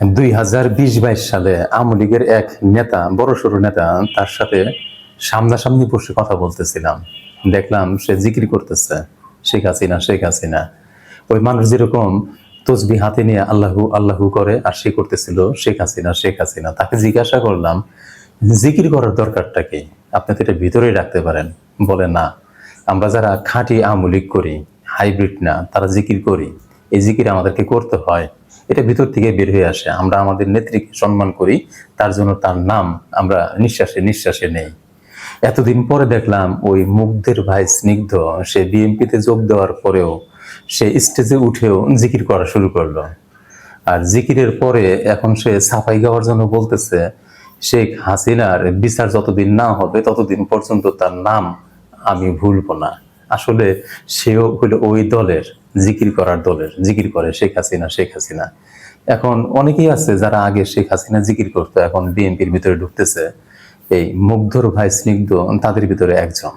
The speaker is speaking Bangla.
দুই হাজার বিশ বাইশ সালে আওয়ামী লীগের এক নেতা, বড় সড়ো নেতা, তার সাথে সামনাসামনি বসে কথা বলতেছিলাম। দেখলাম সে জিকির করতেছে, শেখ হাসিনা শেখ হাসিনা। ওই মানুষ যেরকম তসবি হাতে নিয়ে আল্লাহু আল্লাহু করে, আর সে করতেছিল শেখ হাসিনা শেখ হাসিনা। তাকে জিজ্ঞাসা করলাম, জিকির করার দরকারটা কি? আপনি তো এটা ভিতরেই রাখতে পারেন। বলে, না। আমরা যারা খাঁটি আমলিক করি, হাইব্রিড না, তারা জিকির করি। এই জিকির আমাদেরকে করতে হয়। এটা ভিতর থেকে বের হয়ে আসে। আমরা আমাদের নেত্রীকে সম্মান করি, তার জন্য তার নাম আমরা নিঃশ্বাসে নিঃশ্বাসে নেই। এতদিন পরে দেখলাম ওই মুগ্ধের ভাই স্নিগ্ধ, সে বিএনপিতে যোগ দেওয়ার পরেও সে স্টেজে উঠেও জিকির করা শুরু করল। আর জিকিরের পরে এখন সে সাফাই গাওয়ার জন্য বলতেছে, শেখ হাসিনার বিচার যতদিন না হবে, ততদিন পর্যন্ত তার নাম আমি ভুলবো না। আসলে সেও হলো ওই দলের জিকির করার দলের, জিকির করে শেখ হাসিনা শেখ হাসিনা। এখন অনেকেই আছে যারা আগে শেখ হাসিনা জিকির করতো, এখন বিএনপির ভিতরে ঢুকতেছে। এই মুগ্ধর ভাই স্নিগ্ধ, তাদের ভিতরে একজন।